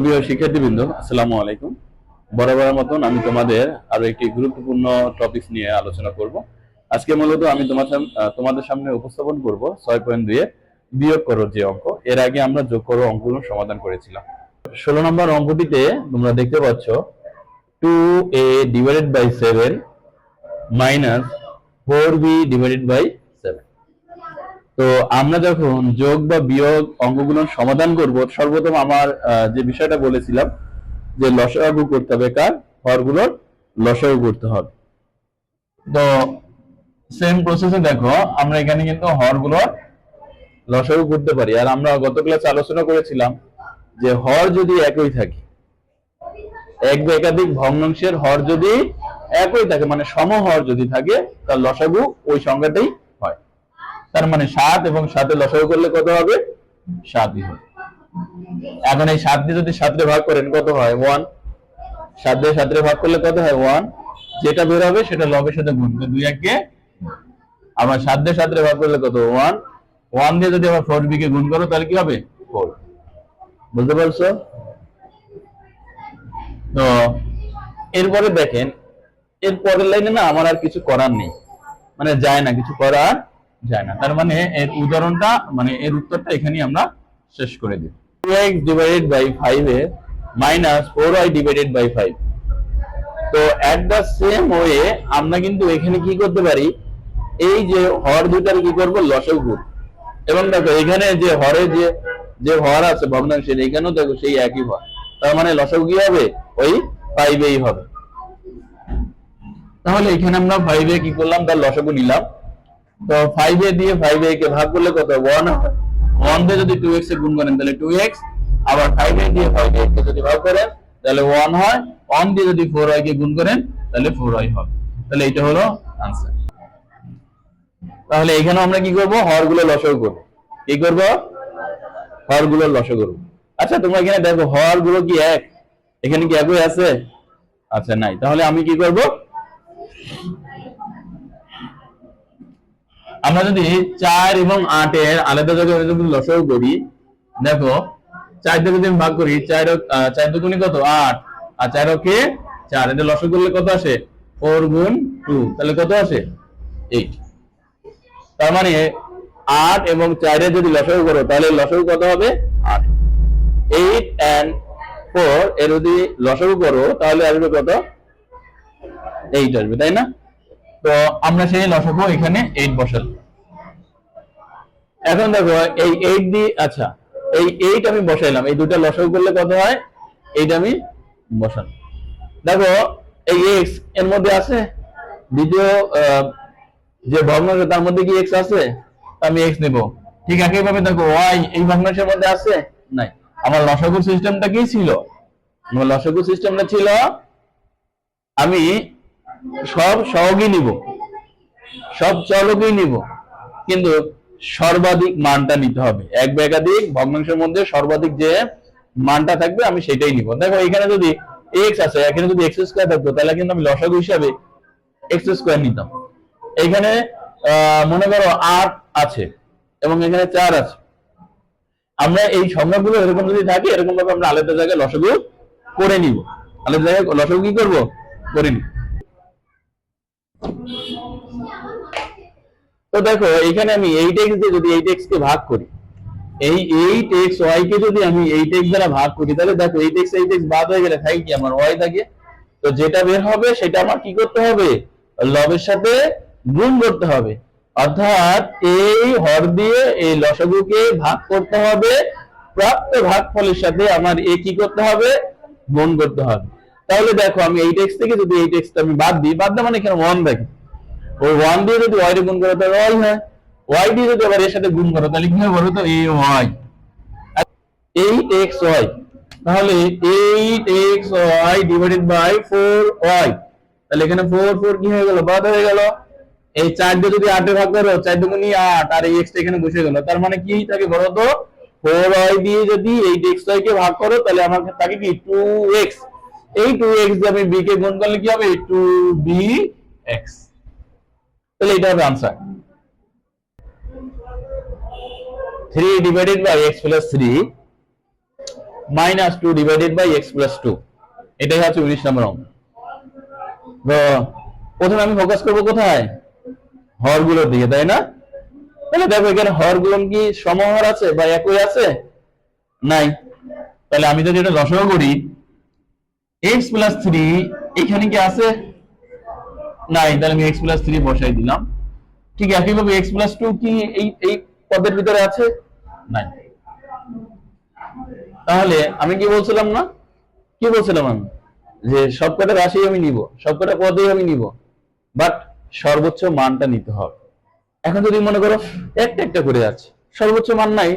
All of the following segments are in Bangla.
প্রিয় শিক্ষার্থীবৃন্দ, আসসালামু আলাইকুম। বরাবরের মতন আমি তোমাদের আরও একটি গুরুত্বপূর্ণ টপিক নিয়ে আলোচনা করব। আজকে মূলত আমি তোমার তোমাদের সামনে উপস্থাপন করব ছয় পয়েন্ট দুয়ে বিয়োগ করো যে অঙ্ক। এর আগে আমরা যোগ করো অঙ্কগুলো সমাধান করেছিলাম। ষোলো নম্বর অঙ্কটিতে তোমরা দেখতে পাচ্ছ two A divided by seven minus four B divided by তো আমরা যখন যোগ বা বিয়োগ অঙ্কগুলোর সমাধান করব, সর্বপ্রথম আমার যে বিষয়টা বলেছিলাম, যে লসাগু করতে হবে কার? হরগুলোর লসাগু করতে হবে। তো সেম প্রসেসে দেখো, আমরা এখানে কিন্তু হরগুলোর লসাগু করতে পারি। আর আমরা গত ক্লাসে আলোচনা করেছিলাম যে হর যদি একই থাকে, এক বা একাধিক ভগ্নাংশের হর যদি একই থাকে মানে সমহর যদি থাকে, তার লসাগু ওই সংখ্যাটাই তার মানে সাত এবং সাথে লসাগু করলে কত হবে? সাতই হবে। এখন এই সাত দিয়ে যদি সাতরে ভাগ করেন, কত হয়? ওয়ান সাত দিয়ে সাতরে ভাগ করলে কত হয়? ওয়ান যেটা বের হবে সেটা লবের সাথে গুণ দুই এককে আবার সাত দিয়ে সাতরে ভাগ করলে কত? ওয়ান ওয়ান দিয়ে যদি আবার ফোর বি কে গুণ করো, তাহলে কি হবে? ফোর বুঝতে পারছ? তো এরপরে দেখেন, এর পরের লাইনে না আমার আর কিছু করার নেই। মানে যায় না, কিছু করার যায় না। তার মানে এর উদাহরণটা মানে এর উত্তরটা এখানেই আমরা শেষ করে দিই। Two X divided by five A minus four Y divided by five তো অ্যাট দ্য সেম ওয়ে আমরা কিন্তু এখানে কি করতে পারি? এই যে হর দুটার কি করব? লসগু করব। এবং দেখো, এখানে যে হরে যে যে হর আছে ভগ্নাংশের এখানেও দেখো সেই একই হর। তার মানে লসগু কি হবে? ওই ফাইভেই হবে। তাহলে এখানে আমরা ফাইভে কি করলাম? তার লসগু নিলাম। তো ফাইভ এ দিয়ে ফাইভ এ কে ভাগ করলে কত? ওয়ান ওয়ান দিয়ে যদি টু এ গুণ করেন, তাহলে টু আবার ফাইভ এ দিয়ে ফাইভ এ কে যদি ভাগ করেন, তাহলে ওয়ান হয়। ওয়ান দিয়ে যদি ফোর কে গুণ করেন, তাহলে ফোর হবে। তাহলে এটা হলো আনসার তাহলে এখানে আমরা কি করব? হরগুলো লসগু করব। কি করব? হরগুলো লসগু করব। আচ্ছা তোমরা এখানে দেখো হরগুলো কি এক? এখানে কি একই আছে? আচ্ছা নাই। তাহলে আমি কি করব? আমরা যদি চার এবং আটের আলাদা জায়গায় যদি লসাগু করি, দেখো, চার দিয়ে যদি ভাগ করি, চার চার দুগুণে কত? আট। আর চার ওকে চার। এটা লসাগু করলে কত আসে? ফোর গুণ টু। তাহলে কত আসে? এইট। তার মানে আট এবং চারে যদি লসাগু করো, তাহলে লসাগু কত হবে? আট। এইট অ্যান্ড ফোর এর যদি লসাগু করো, তাহলে আসবে কত? এইট আসবে, তাই না? তো আমরা সেই লসাগু এখানে এইট বসাল এখন দেখো, এই এইট আচ্ছা এই এইট আমি বসাইলাম। এই দুটা লসাগু করলে কত হয়? এইট আমি বসান দেখো, এই এক্সের মধ্যে আছে, দ্বিতীয় যে ভগ্নাংশ তার মধ্যে কি এক্স আছে? আমি এক্স নেব। ঠিক একইভাবে দেখো ওয়াই এই ভগ্নাংশের মধ্যে আছে? নাই। আমার লসাগু সিস্টেমটা কি ছিল? আমার লসাগু সিস্টেমটা ছিল, আমি সব সহগই নিব। সব চলকই নিব। কিন্তু সর্বাধিক মানটা নিতে হবে। এক একাধিক ভগ্নাংশের মধ্যে সর্বাধিক যে মানটা থাকবে, আমি সেটাই নিব। দেখো, এখানে যদি এক্স আছে, এখানে যদি এক্স স্কোয়ার থাকতো, তাহলে কিন্তু আমি লসাগু হিসাবে এক্স স্কোয়ার নিতাম। এখানে মনে করো আট আছে এবং এখানে চার আছে। আমরা এই সংখ্যাগুলো এরকম যদি থাকে এরকম ভাবে আমরা আলাদা জায়গায় লসাগু করে নিব। আলাদা জায়গায় লসাগু কি করব? করে নিব। তো দেখো, এখানে আমি এইট এক্স দিয়ে যদি এইট এক্স কে ভাগ করি, এই এইট এক্স ওয়াই কে যদি আমি এইট এক্স দ্বারা ভাগ করি, তাহলে দেখো এইট এক্স এইট এক্স বাদ হয়ে গেলে থাকে কি আমার ওয়াই থাকে? তো যেটা বের হবে, সেটা আমার কি করতে হবে? লবের সাথে গুণ করতে হবে। অর্থাৎ এই হর দিয়ে এই লসাগুকে ভাগ করতে হবে, প্রাপ্ত ভাগফলের সাথে আমার এ কি করতে হবে? গুণ করতে হবে। তাহলে দেখো আমি এইট এক্স থেকে যদি এইট এক্স আমি বাদ দিই, বাদ দেওয়া মানে এখানে ওয়ান দেখি। ওই ওয়ান দিয়ে যদি ওয়াই গুণ করো তাহলে ওয়াই হয়। ওয়াই দিয়ে যদি আবার এর সাথে গুণ করো, তাহলে কি হবে বলো তো? A Y eight X Y তাহলে eight X Y divided by four Y তাহলে এখানে ফোর ফোর কি হয়ে গেল? বাদ হয়ে গেল। এই চার দিয়ে যদি আটে ভাগ করো, চার দুগুণি আট, আর এই এক্সটা এখানে বসে গেল। তার মানে কি থাকে বলো তো? ফোর ওয়াই দিয়ে যদি এইট এক্স ওয়াই কে ভাগ করো, তাহলে আমার থাকে কি? টু এক্স এই টু এক্স দিয়ে আমি বি কে গুণ করলে কি হবে? টু বি এক্স তাহলে এটা হবে answer three divided by X plus three minus two divided by X plus two এটাই হচ্ছে উনিশ নম্বর অঙ্ক। প্রথমে আমি ফোকাস করব কোথায়? হরগুলোর দিকে, তাই না? তাহলে দেখো এখানে হর হরগুলো কি সমহর আছে বা একই আছে? নাই। তাহলে আমি যদি এটা দশক করি এক্স প্লাস থ্রি এখানে কি আছে? নাই, তাহলে আমি এক্স প্লাস থ্রি বসাই দিলাম। ঠিক একইভাবে এক্স প্লাস টু কি এই এই পদের ভিতরে আছে? নাই। তাহলে আমি কি বলছিলাম না? কি বলছিলাম আমি? যে সবকটা রাশি আমি নিব, সবকটা পদেই আমি নিব বাট সর্বোচ্চ মানটা নিতে হবে। এখন যদি মনে করো একটা একটা করে আছে, সর্বোচ্চ মান নাই,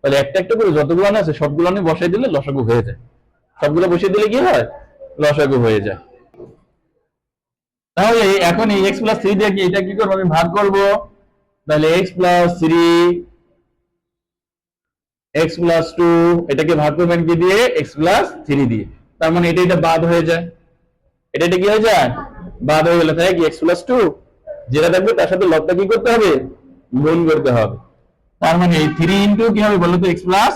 তাহলে একটা একটা করে যতগুলো আছে, সবগুলো আমি বসাই দিলে লসাগু হয়ে যায়। সবগুলো বসিয়ে দিলে কি হয়? লসাগু হয়ে যায় তাহলে এখন এই এক্স প্লাস থ্রি দিয়ে এটা কি করব আমি? ভাগ করব। তাহলে X plus three X plus two এটাকে ভাগ করবেন কি দিয়ে এক্স প্লাস থ্রি দিয়ে। তার মানে এটা এটা বাদ হয়ে যায়। এটা এটা কি হয়ে যায়? বাদ হয়ে গেলে তাই কি এক্স প্লাস টু যেটা থাকবে তার সাথে লবটা কি করতে হবে? গুণ করতে হবে। তার মানে এই থ্রি ইন্টু কি হবে বলো তো এক্স প্লাস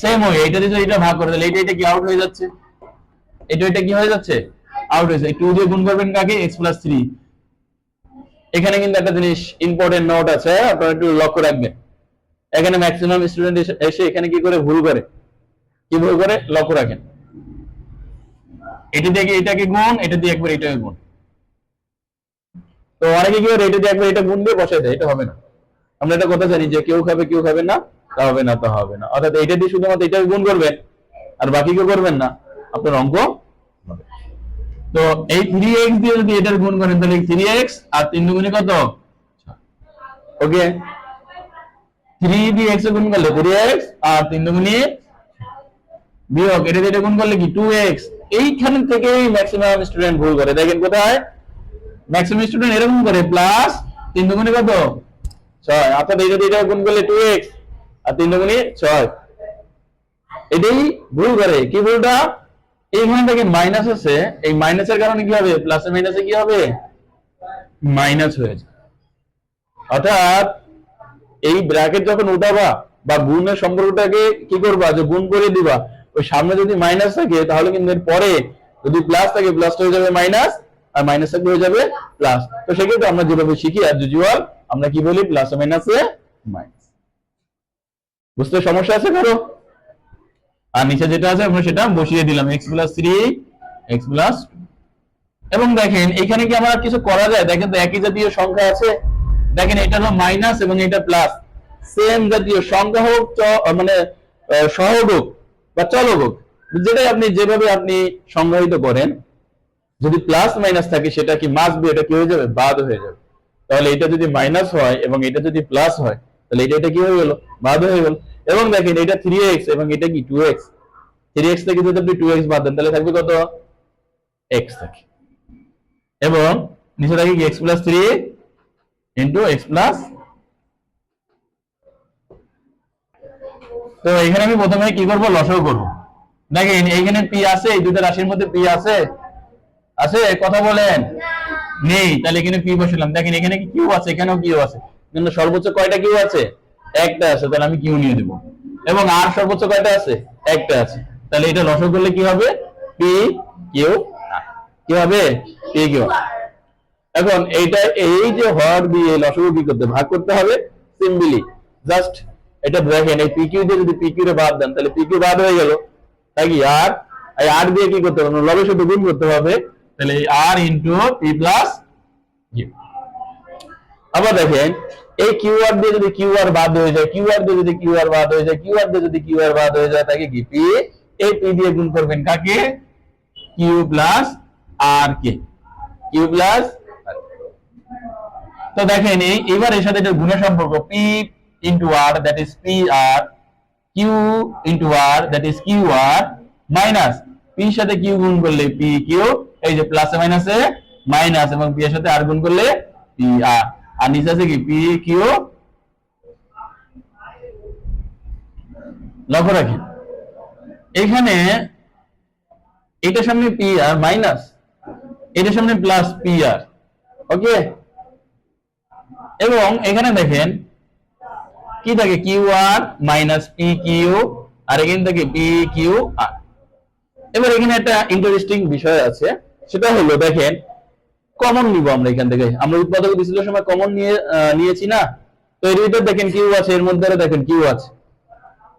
সেম ওয়ে এটা যদি এটা ভাগ করে তাহলে এটা এটা কি আউট হয়ে যাচ্ছে? এটা এটা কি হয়ে যাচ্ছে? আউট হয়েছে টু দিয়ে গুণ করবেন কাকে? এক্স প্লাস থ্রি এখানে কিন্তু একটা জিনিস ইম্পর্টেন্ট নোট আছে হ্যাঁ? আপনারা একটু লক্ষ্য রাখবেন। এখানে ম্যাক্সিমাম স্টুডেন্ট এসে এখানে কি করে? ভুল করে। কি ভুল করে? লক্ষ্য রাখেন। এটি দিয়ে এটাকে গুণ? এটা দিয়ে একবার এটাকে গুণ। তো অনেকে কি করে? এটা দিয়ে একবার এটা গুণ দিয়ে বসাই দেয়। এটা হবে না। আমরা এটা কথা জানি যে কেউ খাবে কেউ খাবে না। তা হবে না, তা হবে না। অর্থাৎ এটা দিয়ে শুধুমাত্র এটাকে গুণ করবেন। আর বাকি কেউ করবেন না। আপনার অঙ্ক হবে তো এই থ্রি এক্স দিয়ে যদি এটার গুণ করেন, তাহলে থ্রি এক্স আর তিন দুগুণে কত? ওকে? থ্রি দিয়ে এক্স গুণ করলে থ্রি এক্স আর তিন দুগুণে বিয়োগ, এটা দিয়ে গুণ করলে কি? টু এক্স এইখান থেকেই ম্যাক্সিমাম স্টুডেন্ট ভুল করে। দেখেন কোথায়? ম্যাক্সিমাম স্টুডেন্ট এরকম করে প্লাস তিন দুগুণে কত? ছয়। অর্থাৎ এটা দিয়ে গুণ করলে টু এক্স আর তিন দুগুণে ছয়। এটাই ভুল করে। কি ভুলটা? এইখানে দেখেন মাইনাস আছে, এই মাইনাসের কারণে কি হবে? প্লাসে মাইনাসে কি হবে? মাইনাস হয়ে যায় অর্থাৎ এই ব্র্যাকেট যখন উঠাবা বা গুণের সম্পর্কটাকে কি করবা? যে গুণ করে দিবা। ওই সামনে যদি মাইনাস থাকে, তাহলে কিন্তু এর পরে যদি প্লাস থাকে প্লাস হয়ে যাবে মাইনাস আর মাইনাস থাকলে হয়ে যাবে প্লাস তো সেক্ষেত্রে আমরা যেভাবে শিখি আর ইউজুয়াল আমরা কি বলি? প্লাস মাইনাসে মাইনাস বুঝতে সমস্যা আছে কারও? আর নিচে যেটা আছে, আমরা সেটা বসিয়ে দিলাম। X plus three X plus এবং দেখেন, এখানে কি আমার কিছু করা যায়? দেখেন তো একই জাতীয় সংখ্যা আছে। দেখেন, এটা হলো মাইনাস এবং এটা প্লাস সেম জাতীয় সংখ্যা হোক মানে সহগ হোক বা চলক হোক, যেটাই আপনি যেভাবে আপনি সংজ্ঞায়িত করেন, যদি প্লাস মাইনাস থাকে, সেটা কি মাস বি এটা কি হয়ে যাবে? বাদ হয়ে যাবে। তাহলে এটা যদি মাইনাস হয় এবং এটা যদি প্লাস হয়, তাহলে এটা এটা কি হয়ে গেল? বাদ হয়ে গেল। এবং দেখেন এটা থ্রি এক্স এবং এটা কি টু এক্স থ্রি এক্স থেকে যদি আপনি টু এক্স বাদ দেন, তাহলে থাকবে কত? এক্স থাকে। এবং নিচে থাকে কি? X plus three into X plus তো এখানে আমি প্রথমে কি করব? লসও করব। দেখেন, এইখানে পি আছে, এই দুটো রাশির মধ্যে পি আছে। আছে? কথা বলেন। নেই। তাহলে এখানে পি বসালাম। দেখেন, এখানে কি কিউ আছে? এখানেও কিউ আছে। কিন্তু সর্বোচ্চ কয়টা কিউ আছে? একটা আছে, তাহলে আমি কিউ নিয়ে এবং আর সর্বোচ্চ কয়টা আছে? একটা আছে। তাহলে এটা লসও করলে কি হবে? পি কিউ কি হবে? পি কিউ এখন এইটা এই যে হর দিয়ে লসগু কি করতে ভাগ করতে হবে সিম্পলি জাস্ট এটা দেখেন, এই পিকিউ দিয়ে যদি পিকিউ রে বাদ দেন, তাহলে পিকিউ বাদ হয়ে গেল। তাই কি? আর? এই আর দিয়ে কি করতে হবে? লবের সাথে গুণ করতে হবে। তাহলে R into P plus Q আবার দেখেন, এই কিউআর দিয়ে যদি কিউআর বাদ হয়ে যায় কিউআর দিয়ে যদি কিউআর বাদ হয়ে যায় কিউআর দিয়ে যদি কিউআর বাদ হয়ে যায়, তাকে কি পি এই পি দিয়ে গুণ করবেন কাকে? কিউ প্লাস আর কে কিউ প্লাস তো দেখেন এবার এর সাথে এটা গুণের সম্পর্ক P into R that is P R Q into R that is Q R minus P এর সাথে কিউ গুণ করলে পি কিউ এই যে প্লাসে মাইনাসে মাইনাস এবং পি এর সাথে আর গুণ করলে পি আর আর নিচে আছে কি? পি কিউ লক্ষ্য রাখি। এখানে এটার সামনে পি আর মাইনাস, এটার সামনে প্লাস পি আর ওকে এবং এখানে দেখেন, কি থাকে? Q R minus P Q R এখানে থেকে পি কিউ আর এবার এখানে একটা ইন্টারেস্টিং বিষয় আছে, সেটা হলো দেখেন কমন নিব আমরা এখান থেকে। আমরা উৎপাদক বিশ্লেষণের সময় কমন নিয়ে নিয়েছি না? তো এর ভিতরে দেখেন কিউ আছে, এর মধ্যে দেখেন কিউ আছে।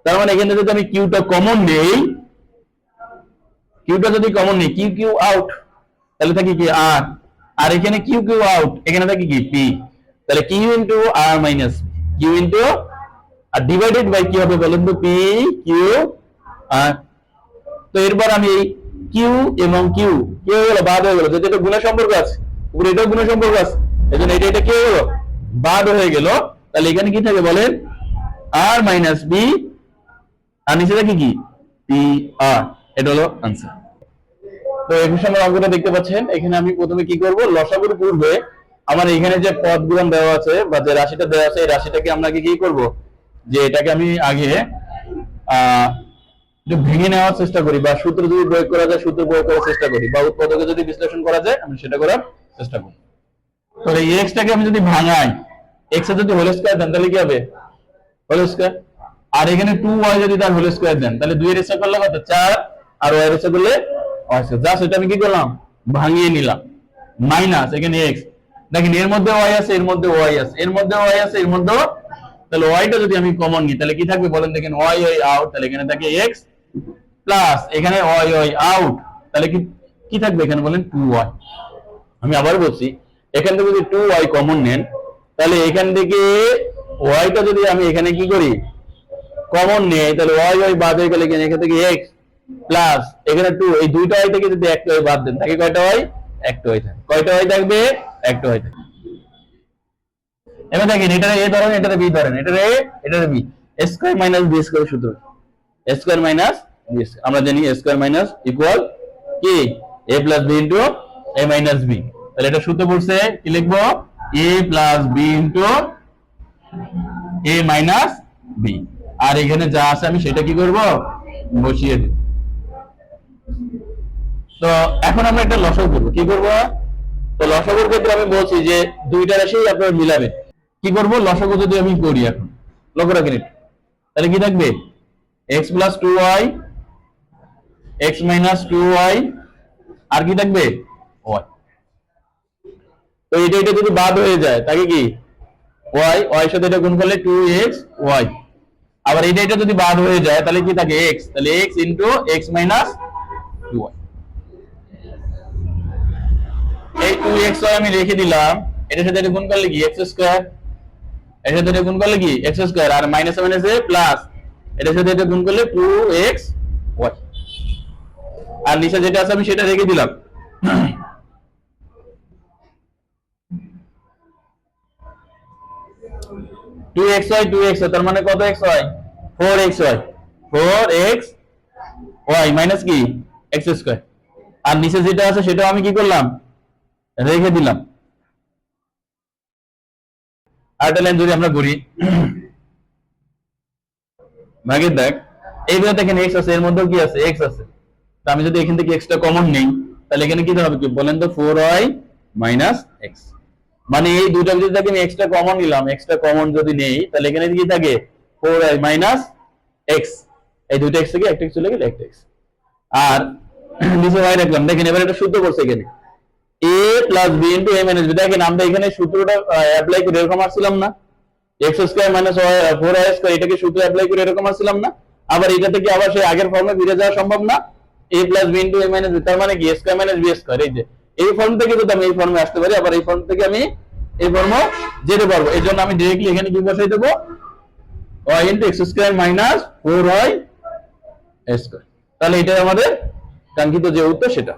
তার মানে এখানে যদি আমি কিউটা কমন নেই, কিউটা যদি কমন নেই, কিউ কিউ আউট তাহলে থাকে কি আর আর এখানে কিউ কিউ আউট এখানে থাকে কি পি তাহলে Q into R minus Q into R divided by কি হবে বলেন তো? পি কিউ আর তো এরপর আমি কিউ এবং কিউ কি হয়ে গেল, বাদ হয়ে গেল, যেহেতু এটা গুণের সম্পর্ক আছে। উপরে এটাও গুণের সম্পর্ক আছে। এই জন্য এটা এটা কি গেল বাদ হয়ে গেল। তাহলে এখানে কি থাকে বলেন? আর মাইনাস বি আর নিচে থাকে কি? পি আর এটা হলো আনসার তো একুশ নম্বর অঙ্কটা দেখতে পাচ্ছেন। এখানে আমি প্রথমে কি করব? লসাগুর পূর্বে আমার এখানে যে দেওয়া আছে বা যে রাশিটা দেওয়া আছে, এই রাশিটাকে আমরা কি করব? যে এটাকে আমি আগে ভেঙে নেওয়ার চেষ্টা করি বা সূত্র যদি প্রয়োগ করা যায়, সূত্র প্রয়োগ করার চেষ্টা করি বা উৎপাদকে যদি বিশ্লেষণ করা যায়, আমি সেটা করার চেষ্টা করি তো এই এক্স টাকে আমি যদি ভাঙাই এক্স যদি হোল স্কয়ার দেন, তাহলে কি হবে? হোল স্কয়ার আর এখানে টু ওয়াই যদি তার হোল স্কয়ার দেন, তাহলে দুই এর করলে কত? চার। আর ওয়াই এর করলে ওয়াই স্কয়ার আমি কি করলাম? ভাঙিয়ে নিলাম। মাইনাস এখানে এক্স দেখেন, এর মধ্যে ওয়াই আছে, এর মধ্যে ওয়াই আছে। এর মধ্যে ওয়াই আছে, এর মধ্যে তাহলে ওয়াইটা যদি আমি কমন নিই, তাহলে কি থাকবে বলেন দেখেন? ওয়াই ওয়াই আউট তাহলে এখানে থাকে এক্স প্লাস এখানে ওয়াই ওয়াই আউট তাহলে কি কি থাকবে এখানে বলেন? টু ওয়াই আমি আবার বলছি, এখান থেকে যদি টু ওয়াই কমন নেন, তাহলে এখান থেকে ওয়াইটা যদি আমি এখানে কি করি? কমন নেই, তাহলে ওয়াই ওয়াই বাদ হয়ে গেলে এখানে থেকে এক্স প্লাস এখানে টু এই দুইটা ওয়াই থেকে যদি একটা ওয়াই বাদ দেন তাকে কয়টা ওয়াই একটা ওয়াই থাকে কয়টা ওয়াই থাকবে? একটা ওয়াই থাকবে। এবার দেখেন এটা এ ধরেন এটা বি ধরেন এটা এ এটা B. Square minus B square সূত্র। স্কয়ার মাইনাস আমরা জানি স্কয়ার মাইনাস ইকুয়াল কি? A plus B into A minus B তাহলে এটা সূত্র পড়ছে কি লিখব? A plus B into A minus B আর এখানে যা আছে আমি সেটা কি করব? বসিয়ে দেব। তো এখন আমরা একটা লসাগু করব। কি করব? তো লসাগুর ক্ষেত্রে আমি বলছি যে দুইটা রাশি আপনারা মিলাবে কি করব? লসাগু যদি আমি করি এখন। লক্ষ্য রাখেন তাহলে কি থাকবে? X plus two Y X minus two Y আর কি থাকবে? ওয়াই তো এটা এটা যদি বাদ হয়ে যায়, তাকে কি? ওয়াই ওয়াই সাথে এটা গুণ করলে টু এক্স ওয়াই আবার এটা এটা যদি বাদ হয়ে যায়, তাহলে কি থাকে? এক্স তাহলে এক্স ইন্টু এক্স মাইনাস এই টু এক্স ওয়াই আমি রেখে দিলাম। এটার সাথে এটা গুণ করলে কি? এক্স স্কোয়ার এটার সাথে এটা গুণ করলে কি? এক্স স্কোয়ার আর মাইনাস মাইনাস এ প্লাস এটার সাথে এটা গুণ করলে টু এক্স ওয়াই আর নিচে যেটা আছে, আমি সেটা রেখে দিলাম। Two X Y two X তার মানে কত ফোর ফোর মাইনাস কি? এক্স স্কোয়ার আর নিচে যেটা আছে আমি কি করলাম? রেখে দিলাম। আরেকটা লাইন যদি আমরা করি ভাগের দেখ এইভাবে দেখেন এক্স আছে, এর মধ্যেও কি আছে? এক্স আছে। তো আমি যদি এখান থেকে এক্সটা কমন নেই, তাহলে এখানে কি হবে? কি বলেন তো ফোর ওয়াই মাইনাস এক্স মানে এই দুইটা যদি থাকে, আমি এক্সট্রা কমন নিলাম এক্সট্রা কমন যদি নেই, তাহলে এখানে কি থাকে? ফোর ওয়াই মাইনাস এক্স এই দুইটা এক্স থেকে একটা এক্স চলে গেলে একটা এক্স আর নিচে ওয়াই রাখলাম। দেখেন, এবার এটা শুদ্ধ করছে এখানে। A plus B into A minus B দেখেন, আমরা এখানে সূত্রটা অ্যাপ্লাই করে এরকম আসছিলাম না। X square minus four Y square এটাকে সূত্র অ্যাপ্লাই করে এরকম আসছিলাম না। আবার এটা থেকে আবার সেই আগের ফর্মে ফিরে যাওয়া সম্ভব না। A plus B into A minus B তার মানে কি? A square minus B square এই যে। এই ফর্ম থেকে যদি আমি এই ফর্মে আসতে পারি, আবার এই ফর্ম থেকে আমি এই ফর্ম যেতে পারব। এই জন্য আমি ডিরেক্টলি এখানে কি বসাই দেবো? Y into X square minus four Y square তাহলে এটাই আমাদের কাঙ্ক্ষিত যে উত্তর, সেটা।